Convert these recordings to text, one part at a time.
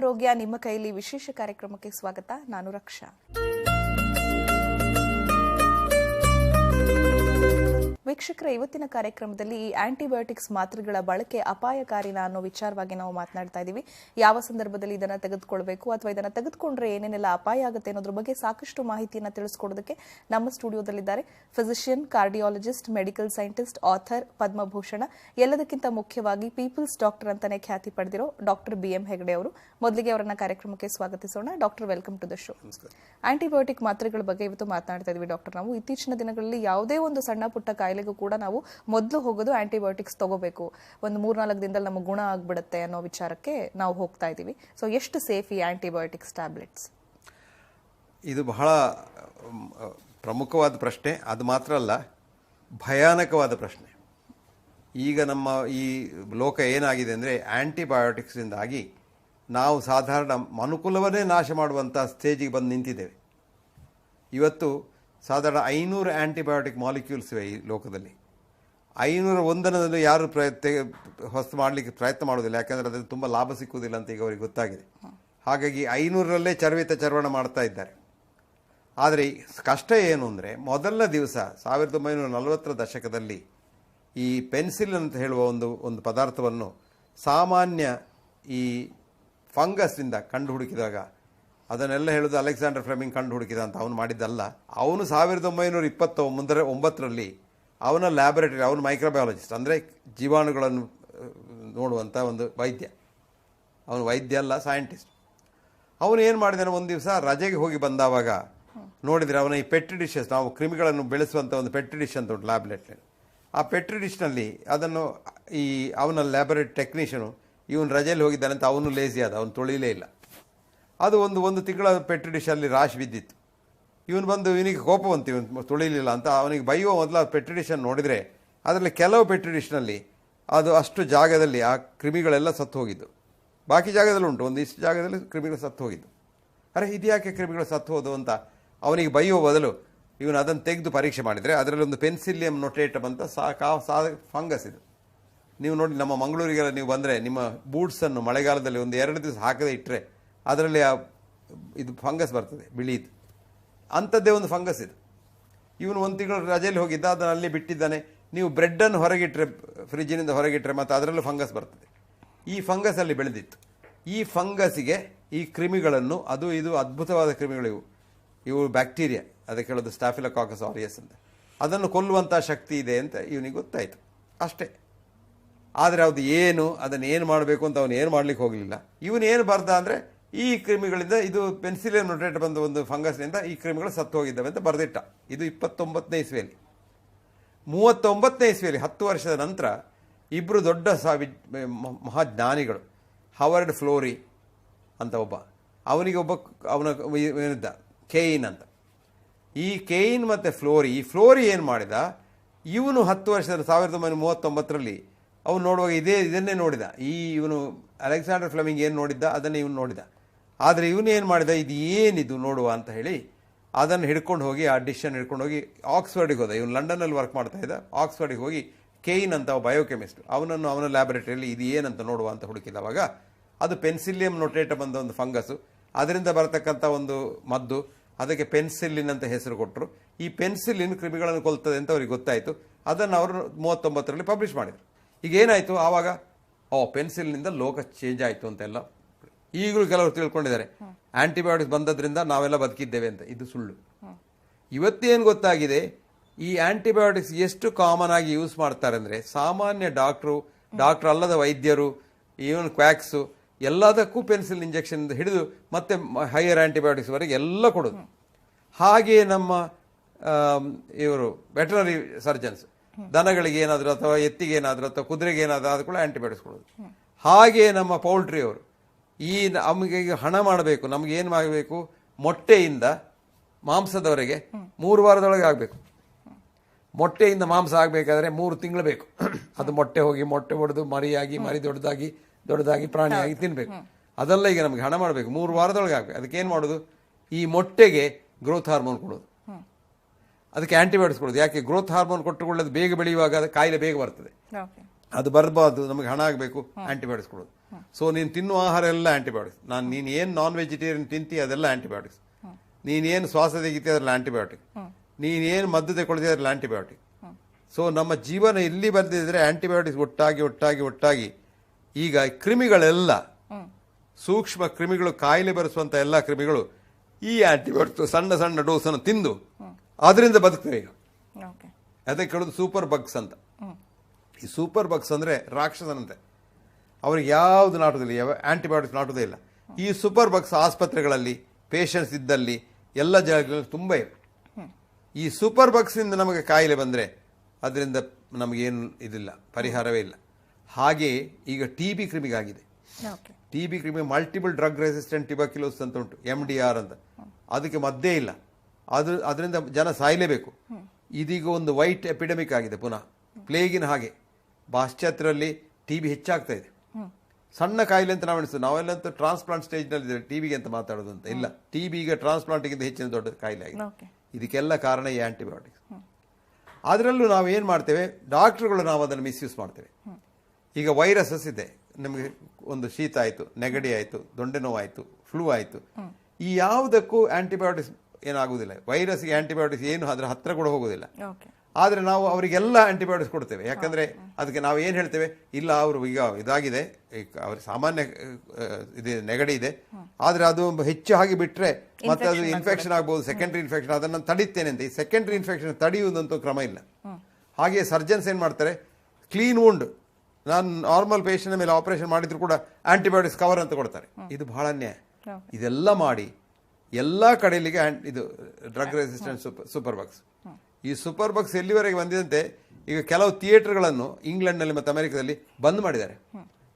ಆರೋಗ್ಯ ನಿಮ್ಮ ಕೈಯಲ್ಲಿ ವಿಶೇಷ ಕಾರ್ಯಕ್ರಮಕ್ಕೆ ಸ್ವಾಗತ. ನಾನು ರಕ್ಷಾ. ವೀಕ್ಷಕರ ಇವತ್ತಿನ ಕಾರ್ಯಕ್ರಮದಲ್ಲಿ ಈ ಆಂಟಿಬಯೋಟಿಕ್ಸ್ ಮಾತ್ರೆಗಳ ಬಳಕೆ ಅಪಾಯಕಾರಿನ ಅನ್ನೋ ವಿಚಾರವಾಗಿ ನಾವು ಮಾತನಾಡ್ತಾ ಇದ್ದೀವಿ ಯಾವ ಸಂದರ್ಭದಲ್ಲಿ ಇದನ್ನ ತೆಗೆದುಕೊಳ್ಬೇಕು ಅಥವಾ ಇದನ್ನ ತೆಗೆದುಕೊಂಡ್ರೆ ಏನೇನೆಲ್ಲ ಅಪಾಯ ಆಗುತ್ತೆ ಅನ್ನೋದ್ರ ಬಗ್ಗೆ ಸಾಕಷ್ಟು ಮಾಹಿತಿಯನ್ನ ತಿಳಿಸ್ಕೊಡೋದಕ್ಕೆ ನಮ್ಮ ಸ್ಟುಡಿಯೋದಲ್ಲಿದ್ದಾರೆ physician cardiologist medical scientist author Padma Bhushan. ಎಲ್ಲದಕ್ಕಿಂತ ಮುಖ್ಯವಾಗಿ ಪೀಪಲ್ಸ್ ಡಾಕ್ಟರ್ ಅಂತಾನೆ ಖ್ಯಾತಿ ಪಡೆದಿರೋ ಡಾಕ್ಟರ್ ಬಿ ಎಂ ಹೆಗಡೆ ಅವರು. ಮೊದಲಿಗೆ ಅವರನ್ನ ಕಾರ್ಯಕ್ರಮಕ್ಕೆ ಸ್ವಾಗತಿಸೋಣ. Doctor welcome to the show. Antibiotic ಮಾತ್ರೆಗಳ ಬಗ್ಗೆ ಇವತ್ತು ಮಾತನಾಡ್ತಾ ಇದೀವಿ ಡಾಕ್ಟರ್. ನಾವು ಇತ್ತೀಚಿನ ದಿನಗಳಲ್ಲಿ ಯಾವುದೇ ಒಂದು ಸಣ್ಣ ಪುಟ್ಟ ಕಾಯಿಲೆಗೂ ಕೂಡ ನಾವು ಮೊದಲು ಹೋಗೋದು ಆಂಟಿಬಯೋಟಿಕ್ಸ್ ತಗೋಬೇಕು. ಒಂದು ಮೂರ್ನಾಲ್ಕು ದಿನದಲ್ಲಿ ನಮಗೆ ಗುಣ ಆಗ್ಬಿಡುತ್ತೆ ಅನ್ನೋ ವಿಚಾರಕ್ಕೆ ನಾವು ಹೋಗ್ತಾ ಇದ್ದೀವಿ. ಸೊ ಎಷ್ಟು ಸೇಫ್ ಈ ಆಂಟಿಬಯೋಟಿಕ್ಸ್ ಟ್ಯಾಬ್ಲೆಟ್ಸ್ ಇದು ಬಹಳ ಪ್ರಮುಖವಾದ ಪ್ರಶ್ನೆ. ಅದು ಮಾತ್ರ ಅಲ್ಲ, ಭಯಾನಕವಾದ ಪ್ರಶ್ನೆ. ಈಗ ನಮ್ಮ ಈ ಲೋಕ ಏನಾಗಿದೆ ಅಂದರೆ ಆ್ಯಂಟಿಬಯೋಟಿಕ್ಸಿಂದಾಗಿ ನಾವು ಸಾಧಾರಣ ಮನುಕುಲವನ್ನೇ ನಾಶ ಮಾಡುವಂಥ ಸ್ಟೇಜಿಗೆ ಬಂದು ನಿಂತಿದ್ದೇವೆ. ಇವತ್ತು ಸಾಧಾರಣ ಐನೂರು ಆ್ಯಂಟಿಬಯೋಟಿಕ್ ಮಾಲಿಕ್ಯೂಲ್ಸ್ ಇವೆ ಈ ಲೋಕದಲ್ಲಿ. ಐನೂರ ಒಂದನದಲ್ಲಿ ಯಾರು ಪ್ರಯತ್ನ ಹೊಸ ಮಾಡಲಿಕ್ಕೆ ಪ್ರಯತ್ನ ಮಾಡೋದಿಲ್ಲ ಯಾಕೆಂದರೆ ಅದರಲ್ಲಿ ತುಂಬ ಲಾಭ ಸಿಕ್ಕುವುದಿಲ್ಲ ಅಂತ ಈಗ ಅವರಿಗೆ ಗೊತ್ತಾಗಿದೆ. ಹಾಗಾಗಿ ಐನೂರರಲ್ಲೇ ಚರ್ವಿತ ಚರ್ವಣ ಮಾಡ್ತಾ ಇದ್ದಾರೆ. ಆದರೆ ಕಷ್ಟ ಏನು ಅಂದರೆ, ಮೊದಲ ದಿವಸ ಸಾವಿರದ ಒಂಬೈನೂರ ನಲವತ್ತರ ದಶಕದಲ್ಲಿ ಈ ಪೆನ್ಸಿಲ್ ಅಂತ ಹೇಳುವ ಒಂದು ಒಂದು ಪದಾರ್ಥವನ್ನು ಸಾಮಾನ್ಯ ಈ ಫಂಗಸ್ನಿಂದ ಕಂಡು ಹುಡುಕಿದಾಗ ಅದನ್ನೆಲ್ಲ ಹೇಳೋದು ಅಲೆಕ್ಸಾಂಡರ್ ಫ್ಲೆಮಿಂಗ್ ಕಂಡು ಹುಡುಕಿದ ಅಂತ ಅವನು ಮಾಡಿದ್ದಲ್ಲ. ಅವನು ಸಾವಿರದ ಒಂಬೈನೂರ ಇಪ್ಪತ್ತ ಮುಂದರ ಒಂಬತ್ತರಲ್ಲಿ ಅವನ ಲ್ಯಾಬೊರೇಟರಿ ಅವನು ಮೈಕ್ರೋಬಯಾಲಜಿಸ್ಟ್ ಅಂದರೆ ಜೀವಾಣುಗಳನ್ನು ನೋಡುವಂಥ ಒಂದು ವೈದ್ಯ. ಅವನು ವೈದ್ಯ ಅಲ್ಲ ಸೈಂಟಿಸ್ಟ್ ಅವನು ಏನು ಮಾಡಿದಾನೆ? ಒಂದು ದಿವಸ ರಜೆಗೆ ಹೋಗಿ ಬಂದಾವಾಗ ನೋಡಿದರೆ ಅವನ ಈ ಪೆಟ್ರಿ ಡಿಶಸ್ ನಾವು ಕ್ರಿಮಿಗಳನ್ನು ಬೆಳೆಸುವಂಥ ಒಂದು ಪೆಟ್ರಿ ಡಿಶ್ ಅಂತ ಉಂಟು ಲ್ಯಾಬ್ಲೆಟ್ ಆ ಪೆಟ್ರಿ ಡಿಶ್ನಲ್ಲಿ ಅದನ್ನು ಈ ಅವನ ಲ್ಯಾಬೊರೇಟರಿ ಟೆಕ್ನಿಷಿಯನು ಇವನು ರಜೆಯಲ್ಲಿ ಹೋಗಿದ್ದಾನೆ ಅಂತ ಅವನು ಲೇಸಿ ಆದ, ಅವನು ತೊಳಿಲೇ ಇಲ್ಲ. ಅದು ಒಂದು ಒಂದು ತಿಂಗಳ ಪೆಟ್ರಿ ಡಿಶಲ್ಲಿ ರಾಶಿ ಬಿದ್ದಿತ್ತು. ಇವನು ಬಂದು ಇವನಿಗೆ ಕೋಪ ಬಂತು ಇವನು ತುಳಿಲಿಲ್ಲ ಅಂತ. ಅವನಿಗೆ ಬೈಯೋ ಮೊದಲು ಪೆಟ್ರಿ ಡಿಶನ್ನು ನೋಡಿದರೆ, ಅದರಲ್ಲಿ ಕೆಲವು ಪೆಟ್ರಿ ಡಿಶ್ನಲ್ಲಿ ಅದು ಅಷ್ಟು ಜಾಗದಲ್ಲಿ ಆ ಕ್ರಿಮಿಗಳೆಲ್ಲ ಸತ್ತು ಹೋಗಿದ್ದು. ಬಾಕಿ ಜಾಗದಲ್ಲಿ ಉಂಟು, ಒಂದು ಇಷ್ಟು ಜಾಗದಲ್ಲಿ ಕ್ರಿಮಿಗಳು ಸತ್ತು ಹೋಗಿದ್ದು. ಅರೆ ಇದ್ಯಾಕೆ ಕ್ರಿಮಿಗಳು ಸತ್ತು ಹೋದು ಅಂತ ಅವನಿಗೆ ಬೈಯುವ ಬದಲು ಇವನು ಅದನ್ನು ತೆಗೆದು ಪರೀಕ್ಷೆ ಮಾಡಿದರೆ, ಅದರಲ್ಲಿ ಒಂದು ಪೆನ್ಸಿಲಿಯಂ ನೊಟೇಟಮ್ ಅಂತ ಸಾ, ಕಾ, ಸಾ, ಫಂಗಸ್ ಇದು. ನೀವು ನೋಡಿ, ನಮ್ಮ ಮಂಗಳೂರಿಗೆಲ್ಲ ನೀವು ಬಂದರೆ ನಿಮ್ಮ ಬೂಟ್ಸನ್ನು ಮಳೆಗಾಲದಲ್ಲಿ ಒಂದು ಎರಡು ದಿವಸ ಹಾಕದೇ ಇಟ್ಟರೆ ಅದರಲ್ಲಿ ಆ ಇದು ಫಂಗಸ್ ಬರ್ತದೆ, ಬಿಳಿದು. ಅಂಥದ್ದೇ ಒಂದು ಫಂಗಸ್ ಇದು. ಇವನು ಒಂದು ತಿಂಗಳು ರಜೆಯಲ್ಲಿ ಹೋಗಿದ್ದ, ಅದನ್ನು ಅಲ್ಲಿ ಬಿಟ್ಟಿದ್ದಾನೆ. ನೀವು ಬ್ರೆಡ್ಡನ್ನು ಹೊರಗಿಟ್ಟರೆ ಫ್ರಿಜ್ಜಿನಿಂದ ಹೊರಗಿಟ್ಟರೆ ಮತ್ತು ಅದರಲ್ಲೂ ಫಂಗಸ್ ಬರ್ತದೆ. ಈ ಫಂಗಸ್ ಅಲ್ಲಿ ಬೆಳೆದಿತ್ತು. ಈ ಫಂಗಸ್ಸಿಗೆ ಈ ಕ್ರಿಮಿಗಳನ್ನು, ಅದು ಇದು ಅದ್ಭುತವಾದ ಕ್ರಿಮಿಗಳಿವು ಇವು. ಬ್ಯಾಕ್ಟೀರಿಯಾ, ಅದಕ್ಕೆ ಹೇಳೋದು ಸ್ಟಾಫಿಲಕಾಕಸ್ ಆರಿಯಸ್ ಅಂತ. ಅದನ್ನು ಕೊಲ್ಲುವಂಥ ಶಕ್ತಿ ಇದೆ ಅಂತ ಇವನಿಗೆ ಗೊತ್ತಾಯಿತು. ಅಷ್ಟೇ. ಆದರೆ ಅದು ಏನು ಅದನ್ನು ಏನು ಮಾಡಬೇಕು ಅಂತ ಅವನು ಏನು ಮಾಡಲಿಕ್ಕೆ ಹೋಗಲಿಲ್ಲ. ಇವನು ಏನು ಬರ್ದ ಅಂದರೆ ಈ ಕ್ರಿಮಿಗಳಿಂದ ಇದು ಪೆನ್ಸಿಲಿಯನ್ ನೋಟೇಟ್ ಬಂದ ಒಂದು ಫಂಗಸ್ನಿಂದ ಈ ಕ್ರಿಮಿಗಳು ಸತ್ತು ಹೋಗಿದ್ದಾವೆ ಅಂತ ಬರೆದಿಟ್ಟ. ಇದು ಇಪ್ಪತ್ತೊಂಬತ್ತನೇ ಇಸ್ವಿಯಲ್ಲಿ. ಮೂವತ್ತೊಂಬತ್ತನೇ ಇಸ್ವಿಯಲ್ಲಿ, ಹತ್ತು ವರ್ಷದ ನಂತರ ಇಬ್ಬರು ದೊಡ್ಡ ಸಾವಿ ಮಹಾಜ್ಞಾನಿಗಳು, ಹವರ್ಡ್ ಫ್ಲೋರಿ ಅಂತ ಒಬ್ಬ. ಅವನಿಗೆ ಒಬ್ಬ, ಅವನ, ಏನಿದ್ದ? ಕೇಯಿನ್ ಅಂತ. ಈ ಕೇಯಿನ್ ಮತ್ತು ಫ್ಲೋರಿ, ಈ ಫ್ಲೋರಿ ಏನು ಮಾಡಿದ? ಇವನು ಹತ್ತು ವರ್ಷದ, ಸಾವಿರದ ಒಂಬೈನೂರ ಮೂವತ್ತೊಂಬತ್ತರಲ್ಲಿ ಅವನು ನೋಡುವಾಗ ಇದೇ, ಇದನ್ನೇ ನೋಡಿದ. ಈ ಇವನು ಅಲೆಕ್ಸಾಂಡರ್ ಫ್ಲಮಿಂಗ್ ಏನು ನೋಡಿದ್ದ? ಅದನ್ನೇ ಇವನು ನೋಡಿದ. ಆದರೆ ಇವನೇನು ಮಾಡಿದ? ಇದು ಏನಿದು ನೋಡುವ ಅಂತ ಹೇಳಿ ಅದನ್ನು ಹಿಡ್ಕೊಂಡು ಹೋಗಿ, ಆ ಡಿಶನ್ನು ಹಿಡ್ಕೊಂಡು ಹೋಗಿ ಆಕ್ಸ್ಫರ್ಡಿಗೆ ಹೋದ. ಇವನು ಲಂಡನಲ್ಲಿ ವರ್ಕ್ ಮಾಡ್ತಾ ಇದ್ದ. ಆಕ್ಸ್ಫರ್ಡಿಗೆ ಹೋಗಿ ಕೇಯಿನ್ ಅಂತ ಬಯೋಕೆಮಿಸ್ಟ್ ಅವನನ್ನು ಅವನ ಲ್ಯಾಬೊರೇಟರಿಯಲ್ಲಿ ಇದು ಏನಂತ ನೋಡುವ ಅಂತ ಹುಡುಕಿದವಾಗ ಅದು ಪೆನ್ಸಿಲಿಯಂ ನೊಟೇಟಮ್ ಬಂದ ಒಂದು ಫಂಗಸ್ಸು ಅದರಿಂದ ಬರತಕ್ಕಂಥ ಒಂದು ಮದ್ದು, ಅದಕ್ಕೆ ಪೆನ್ಸಿಲಿನ್ ಅಂತ ಹೆಸರು ಕೊಟ್ಟರು ಈ ಪೆನ್ಸಿಲಿನ್ ಕ್ರಿಮಿಗಳನ್ನು ಕೊಲ್ತದೆ ಅಂತ ಅವ್ರಿಗೆ ಗೊತ್ತಾಯಿತು. ಅದನ್ನು ಅವರು ಮೂವತ್ತೊಂಬತ್ತರಲ್ಲಿ ಪಬ್ಲಿಷ್ ಮಾಡಿದರು. ಈಗ ಏನಾಯಿತು? ಆವಾಗ, ಓ ಪೆನ್ಸಿಲ್ನಿಂದ ಲೋಕ ಚೇಂಜ್ ಆಯಿತು ಅಂತೆಲ್ಲ ಈಗಲೂ ಕೆಲವರು ತಿಳ್ಕೊಂಡಿದ್ದಾರೆ. ಆಂಟಿಬಯೋಟಿಕ್ಸ್ ಬಂದದ್ರಿಂದ ನಾವೆಲ್ಲ ಬದುಕಿದ್ದೇವೆ ಅಂತ. ಇದು ಸುಳ್ಳು. ಇವತ್ತೇನು ಗೊತ್ತಾಗಿದೆ? ಈ ಆಂಟಿಬಯೋಟಿಕ್ಸ್ ಎಷ್ಟು ಕಾಮನ್ ಆಗಿ ಯೂಸ್ ಮಾಡ್ತಾರೆ ಅಂದರೆ ಸಾಮಾನ್ಯ ಡಾಕ್ಟ್ರು ಡಾಕ್ಟರ್ ಅಲ್ಲದ ವೈದ್ಯರು ಈವನ್ ಕ್ವ್ಯಾಕ್ಸು ಎಲ್ಲದಕ್ಕೂ ಪೆನ್ಸಿಲ್ ಇಂಜೆಕ್ಷನ್ ಹಿಡಿದು ಮತ್ತೆ ಹೈಯರ್ ಆಂಟಿಬಯೋಟಿಕ್ಸ್ ವರೆಗೆ ಎಲ್ಲ ಕೊಡೋದು. ಹಾಗೆಯೇ ನಮ್ಮ ಇವರು ವೆಟನರಿ ಸರ್ಜನ್ಸ್ ದನಗಳಿಗೆ ಏನಾದರೂ ಅಥವಾ ಎತ್ತಿಗೆ ಏನಾದರೂ ಅಥವಾ ಕುದುರೆಗೆ ಏನಾದರೂ ಆದ ಕೂಡ ಆಂಟಿಬಯೋಟಿಕ್ಸ್ ಕೊಡೋದು. ಹಾಗೆಯೇ ನಮ್ಮ ಪೌಲ್ಟ್ರಿ ಅವರು. ಈ ನಮಗೆ ಈಗ ಹಣ ಮಾಡಬೇಕು ನಮ್ಗೆ ಏನು ಮಾಡಬೇಕು? ಮೊಟ್ಟೆಯಿಂದ ಮಾಂಸದವರೆಗೆ ಮೂರು ವಾರದೊಳಗೆ ಆಗಬೇಕು. ಮೊಟ್ಟೆಯಿಂದ ಮಾಂಸ ಆಗಬೇಕಾದ್ರೆ ಮೂರು ತಿಂಗಳು ಬೇಕು. ಅದು ಮೊಟ್ಟೆ ಹೋಗಿ ಮೊಟ್ಟೆ ಹೊಡೆದು ಮರಿಯಾಗಿ ಮರಿ ದೊಡ್ಡದಾಗಿ ದೊಡ್ಡದಾಗಿ ಪ್ರಾಣಿಯಾಗಿ ತಿನ್ನಬೇಕು ಅದೆಲ್ಲ ಈಗ ನಮಗೆ ಹಣ ಮಾಡಬೇಕು. ಮೂರು ವಾರದೊಳಗೆ ಆಗಬೇಕು. ಅದಕ್ಕೆ ಏನು ಮಾಡೋದು? ಈ ಮೊಟ್ಟೆಗೆ ಗ್ರೋತ್ ಹಾರ್ಮೋನ್ ಕೊಡೋದು. ಅದಕ್ಕೆ ಆಂಟಿಬಯೋಟಿಕ್ಸ್ ಕೊಡೋದು. ಯಾಕೆ? ಗ್ರೋತ್ ಹಾರ್ಮೋನ್ ಕೊಟ್ಟುಕೊಳ್ಳೋದು ಬೇಗ ಬೆಳೆಯುವಾಗ ಅದು ಕಾಯಿಲೆ ಬೇಗ ಬರ್ತದೆ. ಅದು ಬರಬಾರ್ದು ನಮಗೆ ಹಣ ಆಗಬೇಕು ಆಂಟಿಬಯೋಟಿಕ್ಸ್ ಕೊಡೋದು. ಸೊ ನೀನು ತಿನ್ನುವ ಆಹಾರ ಎಲ್ಲ ಆಂಟಿಬಯೋಟಿಕ್ಸ್ ನಾನು ನೀನು ಏನು ನಾನ್ ವೆಜಿಟೇರಿಯನ್ ತಿಂತಿ ಅದೆಲ್ಲ ಆಂಟಿಬಯೋಟಿಕ್ಸ್ ನೀನೇನು ಶ್ವಾಸ ತೆಗಿತಿ ಅದೆಲ್ಲ ಆಂಟಿಬಯೋಟಿಕ್ ನೀನೇನು ಮದ್ದು ತಗೊಳ್ತೀವಿ ಅದ್ರಲ್ಲಿ ಆಂಟಿಬಯೋಟಿಕ್ ಸೊ ನಮ್ಮ ಜೀವನ ಇಲ್ಲಿ ಬಂದಿದ್ರೆ ಆಂಟಿಬಯೋಟಿಕ್ಸ್ ಒಟ್ಟಾಗಿ ಒಟ್ಟಾಗಿ ಒಟ್ಟಾಗಿ ಈಗ ಕ್ರಿಮಿಗಳೆಲ್ಲ ಸೂಕ್ಷ್ಮ ಕ್ರಿಮಿಗಳು ಕಾಯಿಲೆ ಬರೆಸುವಂಥ ಎಲ್ಲ ಕ್ರಿಮಿಗಳು ಈ ಆಂಟಿಬಯೋಟಿಕ್ಸ್ ಸಣ್ಣ ಸಣ್ಣ ಡೋಸನ್ನು ತಿಂದು ಅದರಿಂದ ಬದುಕ್ತವೆ ಈಗ. ಅದಕ್ಕೆ ಹೇಳೋದು ಸೂಪರ್ ಬಗ್ಸ್ ಅಂತ. ಈ ಸೂಪರ್ ಬಗ್ಸ್ ಅಂದರೆ ರಾಕ್ಷಸನಂತೆ. ಅವ್ರಿಗೆ ಯಾವುದು ನಾಟೋದಿಲ್ಲ ಯಾವ ಆ್ಯಂಟಿಬಯೋಟಿಕ್ಸ್ ನಾಟುವುದೇ ಇಲ್ಲ. ಈ ಸೂಪರ್ ಬಗ್ಸ್ ಆಸ್ಪತ್ರೆಗಳಲ್ಲಿ ಪೇಷಂಟ್ಸ್ ಇದ್ದಲ್ಲಿ ಎಲ್ಲ ಜಾಗಗಳಲ್ಲಿ ತುಂಬ ಇವೆ ಈ ಸೂಪರ್ ಬಗ್ಸಿಂದ ನಮಗೆ ಕಾಯಿಲೆ ಬಂದರೆ ಅದರಿಂದ ನಮಗೇನು ಇದಿಲ್ಲ ಪರಿಹಾರವೇ ಇಲ್ಲ. ಹಾಗೆ ಈಗ ಟಿ ಬಿ ಕ್ರಿಮಿಗಾಗಿದೆ. ಟಿ ಬಿ ಕ್ರಿಮಿ ಮಲ್ಟಿಪಲ್ ಡ್ರಗ್ ರೆಸಿಸ್ಟೆಂಟ್ ಟಿಬಕ್ಯುಲೋಸ್ ಅಂತ ಉಂಟು ಎಂ ಡಿ ಆರ್ ಅಂತ. ಅದಕ್ಕೆ ಮದ್ದೇ ಇಲ್ಲ. ಅದ್ರ ಅದರಿಂದ ಜನ ಸಾಯಲೇಬೇಕು. ಇದೀಗ ಒಂದು ವೈಟ್ ಎಪಿಡೆಮಿಕ್ ಆಗಿದೆ ಪುನಃ. ಪ್ಲೇಗಿನ ಹಾಗೆ. ಪಾಶ್ಚಾತ್ಯರಲ್ಲಿ ಟಿ ಬಿ ಹೆಚ್ಚಾಗ್ತಾ ಇದೆ. ಸಣ್ಣ ಕಾಯಿಲೆ ಅಂತ ನಾವು ಎಣಿಸ್ತೇವೆ. ನಾವೆಲ್ಲಂತೂ ಟ್ರಾನ್ಸ್ಪ್ಲಾಂಟ್ ಸ್ಟೇಜ್ನಲ್ಲಿ ಇದ್ದೇವೆ. ಟಿ ಬಿಗೆ ಅಂತ ಮಾತಾಡೋದು ಅಂತ ಇಲ್ಲ ಟಿ ಬಿ ಈಗ ಟ್ರಾನ್ಸ್ಪ್ಲಾಂಟ್ಗಿಂತ ಹೆಚ್ಚಿನ ದೊಡ್ಡ ಕಾಯಿಲೆ ಆಗಿದೆ. ಇದಕ್ಕೆಲ್ಲ ಕಾರಣ ಈ ಆ್ಯಂಟಿಬಯೋಟಿಕ್ಸ್ ಅದರಲ್ಲೂ ನಾವು ಏನು ಮಾಡ್ತೇವೆ? ಡಾಕ್ಟ್ರುಗಳು ನಾವು ಅದನ್ನು ಮಿಸ್ಯೂಸ್ ಮಾಡ್ತೇವೆ. ಈಗ ವೈರಸಸ್ ಇದೆ. ನಮಗೆ ಒಂದು ಶೀತ ಆಯಿತು ನೆಗಡಿ ಆಯಿತು ದೊಂಡೆ ನೋವು ಆಯಿತು. ಫ್ಲೂ ಆಯಿತು ಈ ಯಾವುದಕ್ಕೂ ಆ್ಯಂಟಿಬಯೋಟಿಕ್ಸ್ ಏನಾಗುವುದಿಲ್ಲ. ವೈರಸ್ಗೆ ಆಂಟಿಬಯೋಟಿಕ್ಸ್ ಏನು ಅದರ ಹತ್ರ ಕೂಡ ಹೋಗೋದಿಲ್ಲ ಆದರೆ ನಾವು ಅವರಿಗೆಲ್ಲ ಆಂಟಿಬಯೋಟಿಕ್ಸ್ ಕೊಡ್ತೇವೆ. ಯಾಕಂದ್ರೆ ಅದಕ್ಕೆ ನಾವು ಏನು ಹೇಳ್ತೇವೆ? ಇಲ್ಲ ಅವರು ಈಗ ಇದಾಗಿದೆ. ಈಗ ಅವ್ರಿಗೆ ಸಾಮಾನ್ಯ ಇದು ನೆಗಡಿ ಇದೆ. ಆದ್ರೆ ಅದು ಹೆಚ್ಚು ಹಾಗೆ ಬಿಟ್ರೆ ಮತ್ತೆ ಅದು ಇನ್ಫೆಕ್ಷನ್ ಆಗ್ಬೋದು ಸೆಕೆಂಡ್ರಿ ಇನ್ಫೆಕ್ಷನ್ ಅದನ್ನು ತಡಿತೇನೆ ಅಂತ. ಈ ಸೆಕೆಂಡ್ರಿ ಇನ್ಫೆಕ್ಷನ್ ತಡೆಯುವುದಂತೂ ಕ್ರಮ ಇಲ್ಲ. ಹಾಗೆ ಸರ್ಜನ್ಸ್ ಏನು ಮಾಡ್ತಾರೆ? ಕ್ಲೀನ್ ಉಂಡ್ ನಾನು ನಾರ್ಮಲ್ ಪೇಷಂಟ್ ಮೇಲೆ ಆಪರೇಷನ್ ಮಾಡಿದ್ರು ಕೂಡ ಆಂಟಿಬಯೋಟಿಕ್ಸ್ ಕವರ್ ಅಂತ ಕೊಡ್ತಾರೆ. ಇದು ಬಹಳ ಅನ್ಯಾಯ. ಇದೆಲ್ಲ ಮಾಡಿ ಎಲ್ಲ ಕಡೆಯಲ್ಲಿಗೆ ಇದು drug resistant super super bugs ಈ ಸೂಪರ್ ಬಕ್ಸ್ ಎಲ್ಲಿವರೆಗೆ ಬಂದಿದಂತೆ ಈಗ ಕೆಲವು ಥಿಯೇಟರ್ಗಳನ್ನು ಇಂಗ್ಲೆಂಡ್ನಲ್ಲಿ ಮತ್ತು ಅಮೆರಿಕದಲ್ಲಿ ಬಂದ್ ಮಾಡಿದ್ದಾರೆ.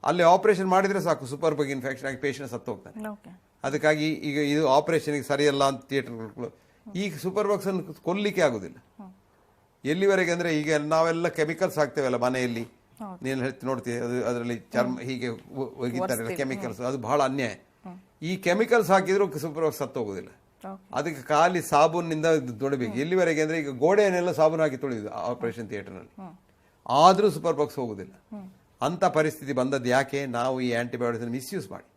ಅಲ್ಲಿ ಆಪರೇಷನ್ ಮಾಡಿದ್ರೆ ಸಾಕು ಸೂಪರ್ ಬಗ್ ಇನ್ಫೆಕ್ಷನ್ ಆಗಿ ಪೇಷಂಟ್ ಸತ್ತು ಹೋಗ್ತಾರೆ. ಅದಕ್ಕಾಗಿ ಈಗ ಇದು ಆಪರೇಷನ್ಗೆ ಸರಿಯಲ್ಲ ಅಂತ ಥಿಯೇಟರ್ಗಳು ಈ ಸೂಪರ್ ಬಕ್ಸ್ ಅನ್ನು ಕೊಲ್ಲಿಕ್ಕೆ ಆಗೋದಿಲ್ಲ. ಎಲ್ಲಿವರೆಗೆ ಅಂದ್ರೆ ಈಗ ನಾವೆಲ್ಲ ಕೆಮಿಕಲ್ಸ್ ಹಾಕ್ತೇವಲ್ಲ ಮನೆಯಲ್ಲಿ. ನೀನು ಹೇಳ್ತಿ ನೋಡ್ತೀವಿ ಅದು ಅದರಲ್ಲಿ ಚರ್ಮ ಹೀಗೆ ಒಗಿತಾರೆ ಕೆಮಿಕಲ್ಸ್ ಅದು ಬಹಳ ಅನ್ಯಾಯ. ಈ ಕೆಮಿಕಲ್ಸ್ ಹಾಕಿದ್ರೂ ಸೂಪರ್ ಬಕ್ಸ್ ಸತ್ತು ಹೋಗುದಿಲ್ಲ. ಅದಕ್ಕೆ ಖಾಲಿ ಸಾಬೂನಿಂದ ತೊಳಿಬೇಕು. ಎಲ್ಲಿವರೆಗೆ ಅಂದ್ರೆ ಈಗ ಗೋಡೆಯನ್ನೆಲ್ಲ ಸಾಬೂನು ಹಾಕಿ ತೊಳೆಯುದು ಆಪರೇಷನ್ ಥಿಯೇಟರ್ನಲ್ಲಿ ಆದ್ರೂ ಸೂಪರ್ ಬಾಕ್ಸ್ ಹೋಗುದಿಲ್ಲ ಅಂತ ಪರಿಸ್ಥಿತಿ ಬಂದದ್ದು ಯಾಕೆ? ನಾವು ಈ ಆಂಟಿಬಯೋಟಿಕ್ಸ್ ಮಿಸ್ಯೂಸ್ ಮಾಡಿ.